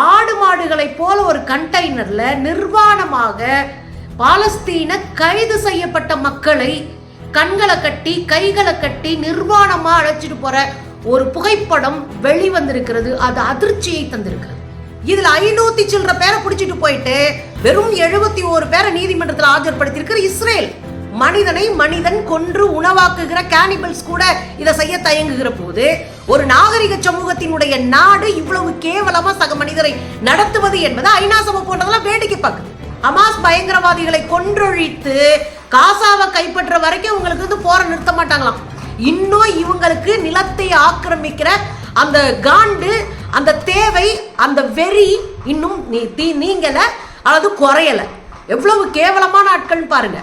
ஆடு மாடுகளைப் போல ஒரு கண்டெய்னர்ல நிர்வாணமாக பாலஸ்தீன கைது செய்யப்பட்ட மக்களை கண்களை கட்டி கைகளை கட்டி நிர்வாணமா அழைச்சிட்டு போற ஒரு புகைப்படம் வெளிவந்திருக்கிறது. அது அதிர்ச்சியை தந்திருக்கிறது. இதுல ஐநூத்தி சில்லற பேரை பிடிச்சிட்டு போயிட்டு வெறும் எழுபத்தி ஒரு பேரை நீதிமன்றத்தில் ஆஜர்படுத்தியிருக்கிற இஸ்ரேல். மனிதனை மனிதன் கொன்று உணவாக்குகிற கேனிபல்ஸ் கூட இதை செய்ய தயங்குகிற போது ஒரு நாகரிக சமூகத்தினுடைய நாடு இவ்வளவு கேவலமா சக மனிதரை நடத்துவது என்பது ஐநா சபை போன்றதெல்லாம் வேடிக்கை பார்க்குது. அமாஸ் பயங்கரவாதிகளை கொன்றொழித்து காசாவை கைப்பற்ற வரைக்கும் உங்களுக்கு வந்து போற நிறுத்த மாட்டாங்களாம். இன்னும் இவங்களுக்கு நிலத்தை ஆக்கிரமிக்கிற அந்த காண்டு அந்த தேவை அந்த வெறி இன்னும் நீ தீ- நீங்கல அல்லது குறையலை. எவ்வளவு கேவலமான ஆட்கள் பாருங்க.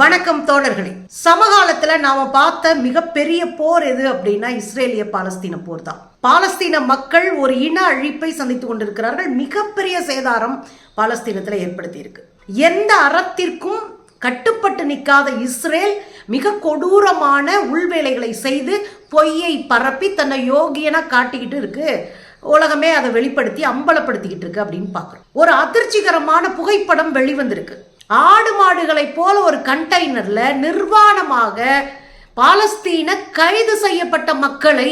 வணக்கம் தோழர்களே. சமகாலத்துல நாம பார்த்த மிகப்பெரிய போர் எது அப்படின்னா இஸ்ரேலிய பாலஸ்தீன போர் தான். பாலஸ்தீன மக்கள் ஒரு இன அழிப்பை சந்தித்துக் கொண்டிருக்கிறார்கள். மிகப்பெரிய சேதாரம் பாலஸ்தீனத்தில் ஏற்படுத்தி இருக்கு எந்த அறத்திற்கும் கட்டுப்பட்டு நிற்காத இஸ்ரேல் மிக கொடூரமான உள்வேலைகளை செய்து பொய்யை பரப்பி தன்னை யோகியனா காட்டிக்கிட்டு இருக்கு. உலகமே அதை வெளிப்படுத்தி அம்பலப்படுத்திக்கிட்டு இருக்கு அப்படின்னு பார்க்குறோம். ஒரு அதிர்ச்சிகரமான புகைப்படம் வெளிவந்திருக்கு. ஆடு மாடுகளைப் போல ஒரு கண்டெய்னரில் நிர்வாணமாக பாலஸ்தீன கைது செய்யப்பட்ட மக்களை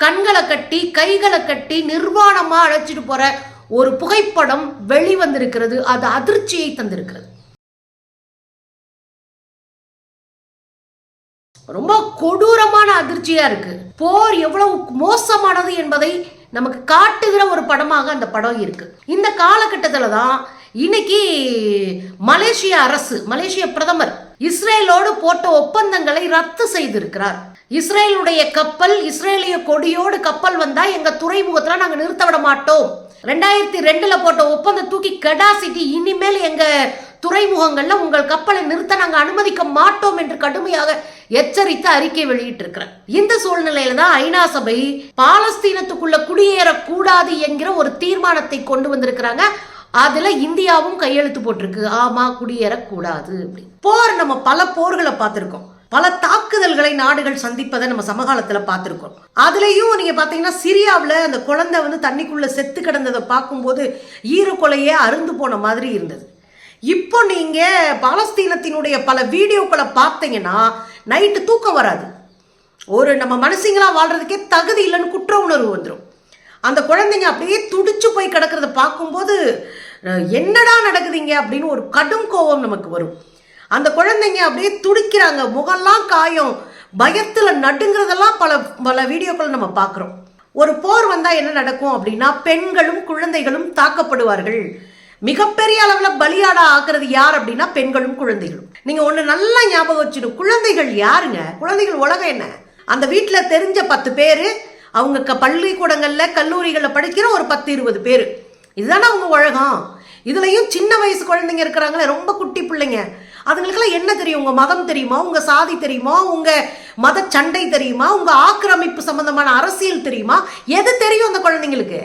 கண்களை கட்டி கைகளை கட்டி நிர்வாணமாக அழைச்சிட்டு போகிற ஒரு புகைப்படம் வெளிவந்திருக்கிறது. அது அதிர்ச்சியை தந்திருக்கிறது. ரொம்ப கொடூரமான அதிர்ச்சியாக இருக்குது போர் எவ்வளவு மோசமானது என்பதை நமக்கு காட்டுகிற ஒரு படமாக அந்த படம் இருக்குது இந்த காலகட்டத்தில் தான் இன்னைக்கு மலேசிய அரசு மலேசிய பிரதமர் இஸ்ரேலோடு போட்ட ஒப்பந்தங்களை ரத்து செய்திருக்கிறார். இஸ்ரேலுடைய கப்பல் இஸ்ரேலிய கொடியோடு கப்பல் வந்தா எங்க துறைமுகத்துல நாங்க நிறுத்த விட மாட்டோம். ரெண்டாயிரத்தி ரெண்டுல போட்ட ஒப்பந்தம் தூக்கி கெடாசிட்டி இனிமேல் எங்க துறைமுகங்கள்ல உங்கள் கப்பலை நிறுத்த நாங்க அனுமதிக்க மாட்டோம் என்று கடுமையாக எச்சரித்து அறிக்கை வெளியிட்டிருக்கிறார். இந்த சூழ்நிலையில தான் ஐநா சபை பாலஸ்தீனத்துக்குள்ள குடியேறக்கூடாது என்கிற ஒரு தீர்மானத்தை கொண்டு வந்திருக்கிறாங்க. அதுல இந்தியாவும் கையெழுத்து போட்டிருக்கு. ஆமா குடியேறக்கூடாது அப்படி. போர் நம்ம பல போர்களை பார்த்திருக்கோம். பல தாக்குதல்களை நாடுகள் சந்திப்பதை நம்ம சமகாலத்துல பார்த்திருக்கோம். அதுலயும் நீங்க பாத்தீங்கன்னா சிரியாவில் அந்த குழந்தை வந்து தண்ணிக்குள்ள செத்து கிடந்ததை பார்க்கும்போது ஈரக்கொலையே அருந்து போன மாதிரி இருந்தது. இப்போ நீங்க பாலஸ்தீனத்தினுடைய பல வீடியோக்களை பார்த்தீங்கன்னா நைட்டு தூக்கம் வராது. ஒரு நம்ம மனுஷங்களாக வாழ்றதுக்கே தகுதி இல்லைன்னு குற்ற உணர்வு வந்துடும் அந்த குழந்தைங்க அப்படியே துடிச்சு போய் கிடக்கிறத பார்க்கும்போது என்னடா நடக்குதுங்க அப்படின்னு ஒரு கடும் கோபம் நமக்கு வரும். அந்த குழந்தைங்க அப்படியே துடிக்கிறாங்க முகம்லாம் காயம் பயத்தில் நடுங்கிறதெல்லாம் பல பல வீடியோக்கள் நம்ம பார்க்குறோம். ஒரு போர் வந்தால் என்ன நடக்கும் அப்படின்னா பெண்களும் குழந்தைகளும் தாக்கப்படுவார்கள். மிகப்பெரிய அளவில் பலியாடா ஆக்குறது யார் அப்படின்னா பெண்களும் குழந்தைகளும். நீங்க ஒன்று நல்லா ஞாபகம் வச்சிடும் குழந்தைகள் யாருங்க? குழந்தைகள் உலகம் என்ன? அந்த வீட்டில் தெரிஞ்ச பத்து பேர் அவங்க க பள்ளிக்கூடங்களில் கல்லூரிகளில் படிக்கிற ஒரு பத்து இருபது பேர். இதுதானே அவங்க உலகம். இதுலேயும் சின்ன வயசு குழந்தைங்க இருக்கிறாங்களே ரொம்ப குட்டி பிள்ளைங்க. அதுங்களுக்கெல்லாம் என்ன தெரியும்? உங்கள் மதம் தெரியுமா? உங்கள் சாதி தெரியுமா? உங்கள் மத சண்டை தெரியுமா? உங்கள் ஆக்கிரமிப்பு சம்பந்தமான அரசியல் தெரியுமா? எது தெரியும் அந்த குழந்தைங்களுக்கு?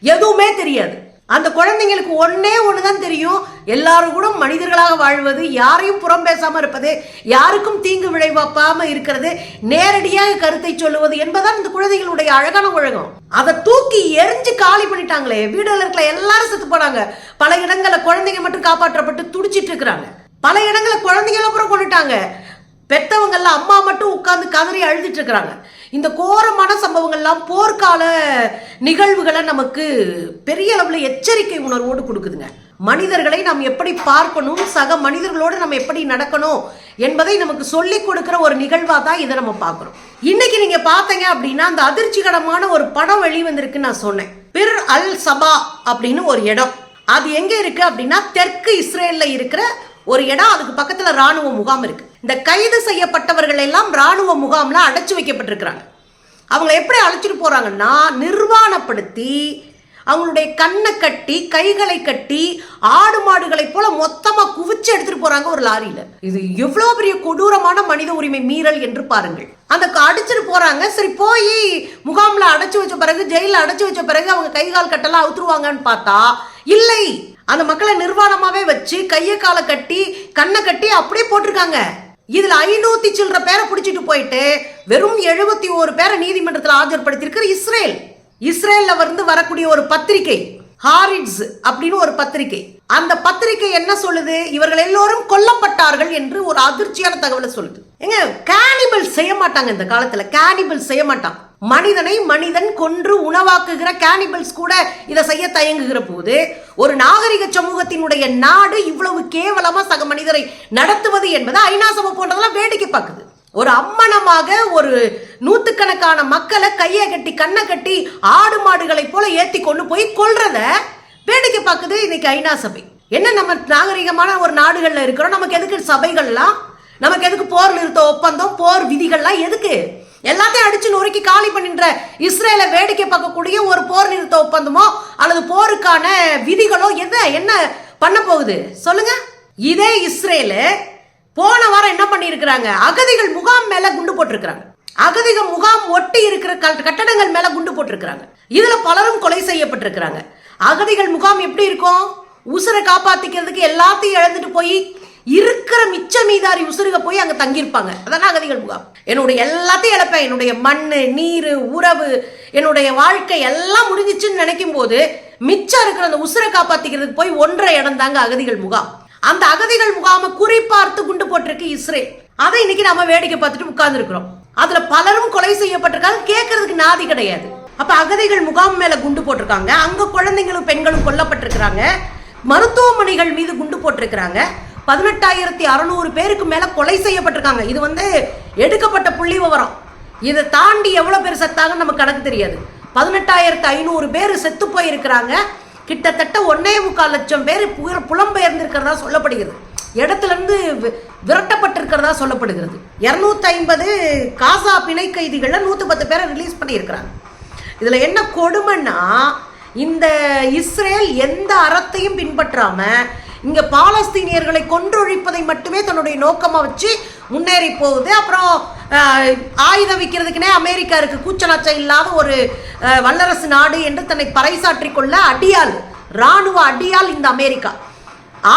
எதுவுமே தெரியாது. அந்த குழந்தைங்களுக்கு ஒண்ணே ஒண்ணுதான் தெரியும். எல்லாரும் கூட மனிதர்களாக வாழ்வது யாரையும் புறம் பேசாம இருப்பது யாருக்கும் தீங்கு விளைவாப்பாம இருக்கிறது நேரடியாக கருத்தை சொல்லுவது என்பதுதான் இந்த குழந்தைகளுடைய அழகான உலகம். அதை தூக்கி எரிஞ்சு காலி பண்ணிட்டாங்களே. வீடுல இருக்கிற எல்லாரும் செத்து போனாங்க. பல இடங்களில் குழந்தைங்க மட்டும் காப்பாற்றப்பட்டு துடிச்சிட்டு இருக்கிறாங்க. பல இடங்களில் குழந்தைங்கள அப்புறம் கொண்டுட்டாங்க. பெத்தவங்கள்ல அம்மா மட்டும் உட்காந்து கதறி அழுதுட்டு இருக்கிறாங்க. இந்த கோரமான சம்பவங்கள்லாம் போர்க்கால நிகழ்வுகளை நமக்கு பெரிய அளவில் எச்சரிக்கை உணர்வோடு கொடுக்குதுங்க. மனிதர்களை நாம் எப்படி பார்க்கணும் சக மனிதர்களோடு நம்ம எப்படி நடக்கணும் என்பதை நமக்கு சொல்லிக் கொடுக்கிற ஒரு நிகழ்வாக தான் இதை நம்ம பார்க்குறோம். இன்னைக்கு நீங்கள் பார்த்தீங்க அப்படின்னா அந்த அதிர்ச்சிகரமான ஒரு படம் வெளிவந்திருக்குன்னு நான் சொன்னேன். பிர் அல் சபா அப்படின்னு ஒரு இடம். அது எங்கே இருக்கு அப்படின்னா தெற்கு இஸ்ரேலில் இருக்கிற ஒரு இடம் அதுக்கு பக்கத்துல ராணுவ முகாம் இருக்கு. இந்த கைது செய்யப்பட்டவர்கள் எல்லாம் ராணுவ முகாம்ல அடைச்சு வைக்கப்பட்டிருக்கிறாங்க. அவங்கள எப்படி அழைச்சிட்டு போறாங்கன்னா நிர்வாணப்படுத்தி அவங்களுடைய கண்ணை கட்டி கைகளை கட்டி ஆடு மாடுகளை போல மொத்தமா குவிச்சு எடுத்துட்டு போறாங்க ஒரு லாரியில. இது எவ்வளவு பெரிய கொடூரமான மனித உரிமை மீறல் என்று பாருங்கள். அந்த க- அடிச்சிட்டு போறாங்க. சரி போய் முகாம்ல அடைச்சு வச்ச பிறகு ஜெயில அடைச்சு வச்ச பிறகு அவங்க கை கால் கட்டெல்லாம் அவுத்துருவாங்கன்னு பார்த்தா இல்லை. அந்த மக்களை நிர்வாணமாவே வச்சு கையை காலை கட்டி கண்ணை கட்டி அப்படியே போட்டிருக்காங்க. இதுல ஐநூத்தி சில்லற பேரை பிடிச்சிட்டு போயிட்டு வெறும் எழுபத்தி ஒரு பேரை நீதிமன்றத்தில் ஆஜர்படுத்தியிருக்கிற இஸ்ரேல். இஸ்ரேல்ல வந்து வரக்கூடிய ஒரு பத்திரிகை ஹாரிட்ஸ் அப்படின்னு ஒரு பத்திரிகை. அந்த பத்திரிகை என்ன சொல்லுது? இவர்கள் எல்லோரும் கொல்லப்பட்டார்கள் என்று ஒரு அதிர்ச்சியான தகவலை சொல்லுது. எங்க கேனிபல் செய்ய மாட்டாங்க இந்த காலத்துல. கேனிபல் செய்ய மாட்டான் மனிதனை மனிதன் கொன்று உணவாக்குகிற கேனிபல்ஸ் கூட இதை செய்ய தயங்குகிற போது ஒரு நாகரிக சமூகத்தினுடைய நாடு இவ்வளவு கேவலமா சக மனிதரை நடத்துவது என்பது ஐநா சபை போன்றதெல்லாம் வேடிக்கை பார்க்குது. ஒரு அம்மனமாக ஒரு நூத்துக்கணக்கான மக்களை கையை கட்டி கண்ணை கட்டி ஆடு மாடுகளை போல ஏத்தி கொண்டு போய் கொல்றத வேடிக்கை பார்க்குது இன்னைக்கு ஐநா சபை. என்ன நம்ம நாகரிகமான ஒரு நாடுகளில் இருக்கிறோம்? நமக்கு எதுக்கு சபைகள்லாம்? நமக்கு எதுக்கு போர் நிறுத்த ஒப்பந்தம் போர் விதிகள்லாம் எதுக்கு? எல்லாத்தையும் அடிச்சு நொறுக்கி காலி பண்ணின்ற இஸ்ரேலை வேடிக்கை பார்க்கக்கூடிய ஒரு போர் நிறுத்த ஒப்பந்தமோ அல்லது போருக்கான விதிகளோ எது என்ன பண்ண போகுது? சொல்லுங்க. இதே இஸ்ரேலு போன வாரம் என்ன பண்ணியிருக்கிறாங்க? அகதிகள் முகாம் மேல குண்டு போட்டிருக்கிறாங்க. அகதிக முகாம் ஒட்டி இருக்கிற கட்டடங்கள் மேல குண்டு போட்டிருக்கிறாங்க. இதுல பலரும் கொலை செய்யப்பட்டிருக்கிறாங்க. அகதிகள் முகாம் எப்படி இருக்கும்? உசுரை காப்பாத்திக்கிறதுக்கு எல்லாத்தையும் இழந்துட்டு போய் இருக்கிற மிச்ச மீதாரி உசுருக போய் அங்கே தங்கியிருப்பாங்க. அதான் அகதிகள் முகாம். என்னுடைய எல்லாத்தையும் இழப்பேன். என்னுடைய மண் நீர் உறவு என்னுடைய வாழ்க்கை எல்லாம் முடிஞ்சிச்சுன்னு நினைக்கும் போது மிச்சம் இருக்கிற அந்த உசுரை காப்பாத்திக்கிறதுக்கு போய் ஒன்றரை இடம் தாங்க அகதிகள் முகாம். அந்த அகதிகள் முகாமை குறிப்பார்த்து குண்டு போட்டிருக்கு இஸ்ரேல். அதை இன்னைக்கு நாம வேடிக்கை பார்த்துட்டு உட்கார்ந்துருக்கிறோம். அதுல பலரும் கொலை செய்யப்பட்டிருக்காங்க. கேட்கறதுக்கு நாதி கிடையாது. அப்ப அகதிகள் முகாம் மேல குண்டு போட்டிருக்காங்க. அங்க குழந்தைங்களும் பெண்களும் கொல்லப்பட்டிருக்கிறாங்க. மருத்துவமனைகள் மீது குண்டு போட்டிருக்கிறாங்க. பதினெட்டாயிரத்தி அறுநூறு பேருக்கு மேல கொலை செய்யப்பட்டிருக்காங்க. இது வந்து எடுக்கப்பட்ட புள்ளி விவரம். இதை தாண்டி எவ்வளவு பேர் செத்தாங்க நமக்கு கணக்கு தெரியாது. பதினெட்டாயிரத்து ஐநூறு பேர் செத்து போயிருக்கிறாங்க. கிட்டத்தட்ட ஒன்னே முக்கால் லட்சம் பேர் புலம்பெயர்ந்திருக்கிறதா சொல்லப்படுகிறது. இடத்துல இருந்து வி- விரட்டப்பட்டிருக்கிறதா சொல்லப்படுகிறது. இரநூத்தி ஐம்பது காசா பிணை கைதிகளில் நூத்தி பத்து பேரை ரிலீஸ் பண்ணியிருக்கிறாங்க. இதுல என்ன கொடுமைன்னா இந்த இஸ்ரேல் எந்த அறத்தையும் பின்பற்றாம இங்க பாலஸ்தீனியர்களை கொன்றொழிப்பதை மட்டுமே தன்னுடைய நோக்கமாக வச்சு முன்னேறி போகுது. அப்புறம் ஆயுதம் விற்கிறதுக்குனே அமெரிக்கா இருக்கு. கூச்சலாச்சம் இல்லாத ஒரு வல்லரசு நாடு என்று தன்னை பறைசாற்றி கொள்ள அடியால் ராணுவ அடியால் இந்த அமெரிக்கா.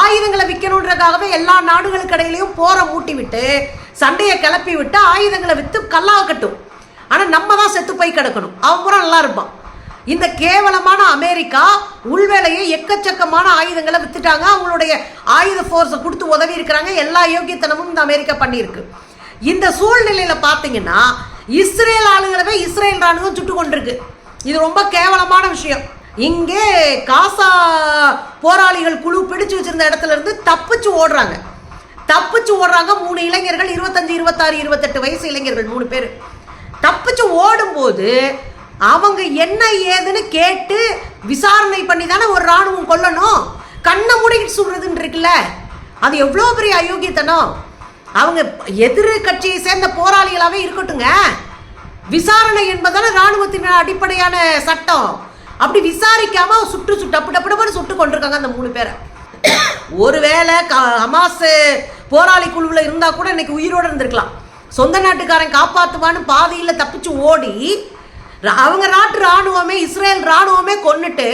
ஆயுதங்களை விற்கணுன்றதுக்காகவே எல்லா நாடுகளுக்கு இடையிலையும் போரை மூட்டி விட்டு சண்டையை கிளப்பி விட்டு ஆயுதங்களை விற்று கல்லாக கட்டும். ஆனால் நம்ம தான் செத்து போய் கிடக்கணும். அவன் பூரா நல்லா இருப்பான். இந்த கேவலமான அமெரிக்கா உள்வேலையை எக்கச்சக்கமான ஆயுதங்களை வித்துட்டாங்க. அவங்களுடைய ஆயுத ஃபோர்ஸை கொடுத்து உதவி இருக்கிறாங்க. எல்லா யோக்கியத்தனமும் இந்த அமெரிக்கா பண்ணியிருக்கு. இந்த சூழ்நிலையில் பார்த்தீங்கன்னா இஸ்ரேல் ஆளுகளவே இஸ்ரேல் ராணுவம் சுட்டு கொண்டிருக்கு. இது ரொம்ப கேவலமான விஷயம். இங்கே காசா போராளிகள் குழு பிடிச்சு வச்சிருந்த இடத்துல இருந்து தப்பிச்சு ஓடுறாங்க. தப்பிச்சு ஓடுறாங்க மூணு இளைஞர்கள் இருபத்தஞ்சு இருபத்தாறு இருபத்தெட்டு வயசு இளைஞர்கள் மூணு பேர். தப்பிச்சு ஓடும்போது அவங்க என்ன ஏதுன்னு கேட்டு விசாரணை பண்ணி தானே ஒரு ராணுவம் கொல்லணும். கண்ணை மூடிக்கிட்டு சுடுறதுன்னு இருக்குல்ல. அது எவ்வளோ பெரிய அயோக்கியத்தனம். அவங்க எதிர் கட்சியை சேர்ந்த போராளிகளாகவே இருக்கட்டுங்க. விசாரணை என்பதான இராணுவத்தின் அடிப்படையான சட்டம். அப்படி விசாரிக்காம சுட்டு சுட்டு அப்படி அப்படி சுட்டு கொண்டிருக்காங்க அந்த மூணு பேரை. ஒருவேளை க- ஹமாஸ் போராளி குழுவில் இருந்தால் கூட இன்னைக்கு உயிரோடு இருந்திருக்கலாம். சொந்த நாட்டுக்காரன் காப்பாற்றுவான்னு பாதியில் தப்பிச்சு ஓடி அவங்க நாட்டு ராணுவமே இஸ்ரேல் ராணுவமே கொன்னுட்டு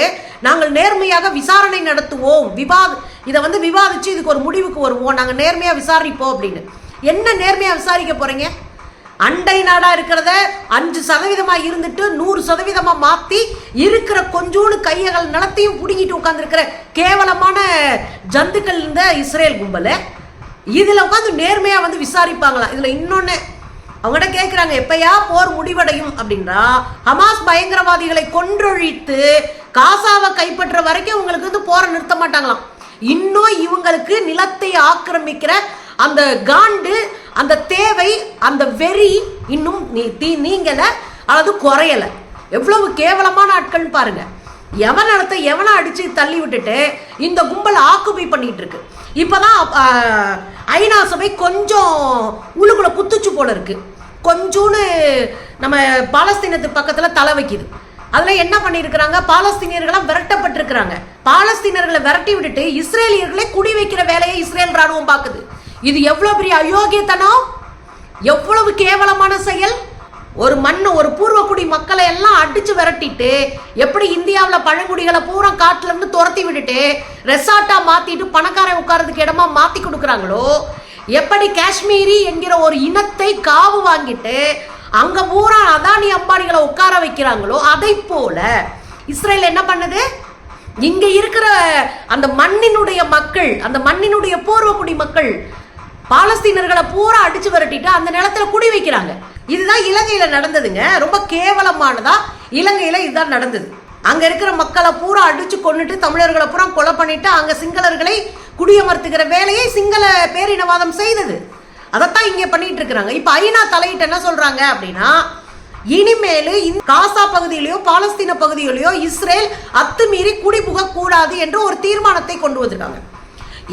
நாங்கள் நேர்மையாக விசாரணை நடத்துவோம். விவாத இதை வந்து விவாதிச்சு இதுக்கு ஒரு முடிவுக்கு வருவோம். நாங்கள் நேர்மையாக விசாரிப்போம் அப்படின்னு. என்ன நேர்மையாக விசாரிக்க போறீங்க? அண்டை நாடாக இருக்கிறத அஞ்சு சதவீதமாக இருந்துட்டு நூறு சதவீதமாக மாற்றி இருக்கிற கொஞ்சோண்டு கையகள் நிலத்தையும் பிடுங்கிட்டு உட்காந்துருக்கிற கேவலமான ஜந்துக்கள் இந்த இஸ்ரேல் கும்பல். இதில் உட்காந்து நேர்மையாக வந்து விசாரிப்பாங்களா? இதில் இன்னொன்று அவங்ககிட்ட கேட்குறாங்க எப்பயா போர் முடிவடையும்? அப்படின்றா. ஹமாஸ் பயங்கரவாதிகளை கொன்றொழித்து காசாவை கைப்பற்ற வரைக்கும் உங்களுக்கு வந்து போரை நிறுத்த மாட்டாங்களாம். இன்னும் இவங்களுக்கு நிலத்தை ஆக்கிரமிக்கிற அந்த காண்டு அந்த தேவை அந்த வெறி இன்னும் நீ தீ நீங்கலை அல்லது குறையலை. எவ்வளவு கேவலமான ஆட்கள் பாருங்க. எவன் இடத்த எவனை அடித்து தள்ளி விட்டுட்டு இந்த கும்பல் ஆக்குபை பண்ணிட்டு இருக்கு இப்போதான் ஐநா சபை கொஞ்சம் உள்ளுக்குள்ள குத்துச்சு போல இருக்குது கொஞ்சோன்னு நம்ம பாலஸ்தீனத்து பக்கத்தில் தலை வைக்குது. அதில் என்ன பண்ணியிருக்கிறாங்க பாலஸ்தீனியர்களாம் விரட்டப்பட்டிருக்கிறாங்க. பாலஸ்தீனர்களை விரட்டி விட்டுட்டு இஸ்ரேலியர்களை குடி வைக்கிற வேலையை இஸ்ரேல் ராணுவம் பார்க்குது. இது எவ்வளோ பெரிய அயோக்கியத்தனம்? எவ்வளவு கேவலமான செயல்? ஒரு மண்ணை ஒரு பூர்வக்குடி மக்களை எல்லாம் அடிச்சு விரட்டிட்டு எப்படி இந்தியாவில் பழங்குடிகளை பூரா காட்டுல இருந்து துரத்தி விட்டுட்டு ரெசார்ட்டா மாத்திட்டு பணக்காரன் உட்கார்றதுக்கு இடமா மாத்தி கொடுக்குறாங்களோ? எப்படி காஷ்மீரி என்கிற ஒரு இனத்தை காவு வாங்கிட்டு அங்க பூரா அதானி அம்பானிகளை உட்கார வைக்கிறாங்களோ அதை போல இஸ்ரேல் என்ன பண்ணுது? இங்க இருக்கிற அந்த மண்ணினுடைய மக்கள் அந்த மண்ணினுடைய பூர்வக்குடி மக்கள் பாலஸ்தீனர்களை பூரா அடிச்சு விரட்டிட்டு அந்த நிலத்துல குடி வைக்கிறாங்க. இதுதான் இலங்கையில நடந்ததுங்க. ரொம்ப கேவலமானதா இலங்கையில இதுதான் நடந்தது. அங்க இருக்கிற மக்களை பூரா அடிச்சு கொண்டுட்டு தமிழர்களை பூரா கொலை பண்ணிட்டு அங்க சிங்களர்களை குடியமர்த்துகிற வேலையை சிங்கள பேரினவாதம் செய்தது. அதைத்தான் இங்கே பண்ணிட்டு இருக்கிறாங்க இப்போ ஐநா தலையிட்டு என்ன சொல்றாங்க அப்படின்னா இனிமேல் இந்த காசா பகுதியிலையோ பாலஸ்தீன பகுதியிலையோ இஸ்ரேல் அத்துமீறி குடிபுக கூடாது என்று ஒரு தீர்மானத்தை கொண்டு வந்திருக்காங்க.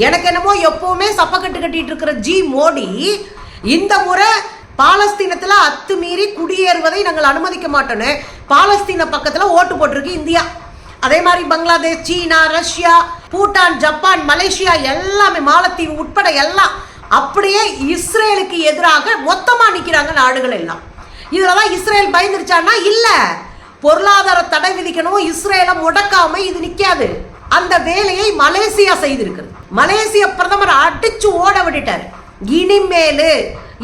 எனக்கு என்னமோ எப்பவுமே சப்பக்கட்டு கட்டிட்டு இருக்கிற ஜி மோடி இந்த முறை பாலஸ்தீனத்தில் அத்துமீறி குடியேறுவதை நாங்கள் அனுமதிக்க மாட்டோன்னு பாலஸ்தீன பக்கத்தில் ஓட்டு போட்டிருக்கு இந்தியா. அதே மாதிரி Bangladesh China Russia Bhutan Japan Malaysia எல்லாமே மாலத்தீவு உட்பட எல்லாம் அப்படியே இஸ்ரேலுக்கு எதிராக மொத்தமாக நிற்கிறாங்க நாடுகள் எல்லாம். இதில் தான் இஸ்ரேல் பயந்துருச்சான்னா இல்லை பொருளாதார தடை விதிக்கணும் இஸ்ரேலை முடக்காம இது நிற்காது அந்த வேலையை மலேசியா செய்திருக்கிறது. மலேசிய பிரதமர் அடிச்சு ஓட விட்டுட்டார். இனிமேலு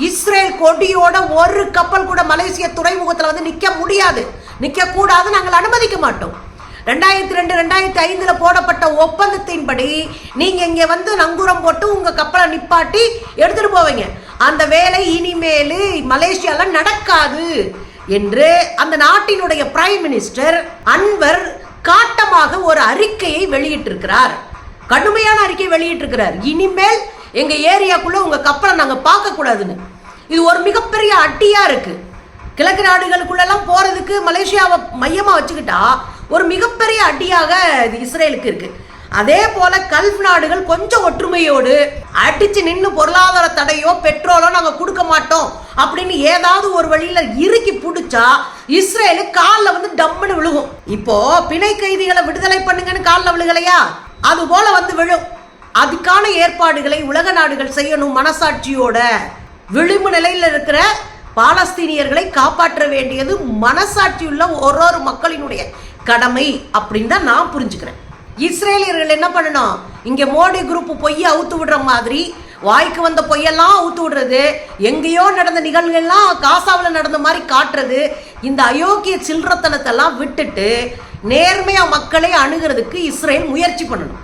இஸ்ரேல் கொடியோட ஒரு கப்பல் கூட மலேசிய துறைமுகத்தில் வந்து நிற்க முடியாது. நிற்கக்கூடாது கூடாது நாங்கள் அனுமதிக்க மாட்டோம். ரெண்டாயிரத்தி ரெண்டு ரெண்டாயிரத்தி ஐந்துல போடப்பட்ட ஒப்பந்தத்தின்படி நீங்க இங்க வந்து நங்கூரம் போட்டு உங்க கப்பலை நிப்பாட்டி எடுத்துட்டு போவீங்க. அந்த வேலை இனிமேல் மலேசியால நடக்காது என்று அந்த நாட்டினுடைய பிரைம் மினிஸ்டர் அன்வர் காட்டமாக ஒரு அறிக்கையை வெளியிட்டிருக்கிறார். கடுமையான அறிக்கை வெளியிட்டிருக்கிறார். இனிமேல் எங்க ஏரியாக்குள்ள உங்க கப்பலை நாங்க பார்க்க கூடாதுன்னு இது ஒரு மிகப்பெரிய அட்டியா இருக்கு. கிழக்கு நாடுகளுக்குள்ளெல்லாம் போறதுக்கு மலேசியாவை மையமா வச்சுக்கிட்டா ஒரு மிகப்பெரிய அடியாக இது இஸ்ரேலுக்கு இருக்கு. அதே போல கல்ஃப் நாடுகள் கொஞ்சம் ஒற்றுமையோடு அடிச்சு நின்று பொருளாதார தடையோ பெட்ரோலோ நாங்க கொடுக்க மாட்டோம் அப்படின்னு ஏதாவது ஒரு வழியில இறுக்கி பிடிச்சா இஸ்ரேலு காலில் வந்து டம்முன்னு விழுகும். இப்போ பிணை கைதிகளை விடுதலை பண்ணுங்கன்னு காலில் விழுகலையா? அது போல வந்து விழும். அதுக்கான ஏற்பாடுகளை உலக நாடுகள் செய்யணும் மனசாட்சியோட விளிம்பு நிலையில் இருக்கிற பாலஸ்தீனியர்களை காப்பாற்ற வேண்டியது மனசாட்சியுள்ள ஒரு ஒரு மக்களினுடைய கடமை அப்படின்னு தான் நான் புரிஞ்சுக்கிறேன். இஸ்ரேலியர்கள் என்ன பண்ணணும்? இங்கே மோடி குரூப் பொய்ய அவுத்து விடுற மாதிரி வாய்க்கு வந்த பொய்யெல்லாம் அவுத்து விடுறது எங்கேயோ நடந்த நிகழ்வுகள்லாம் காசாவில் நடந்த மாதிரி காட்டுறது இந்த அயோக்கிய சில்லறத்தனத்தெல்லாம் விட்டுட்டு நேர்மையாக மக்களை அணுகிறதுக்கு இஸ்ரேல் முயற்சி பண்ணணும்.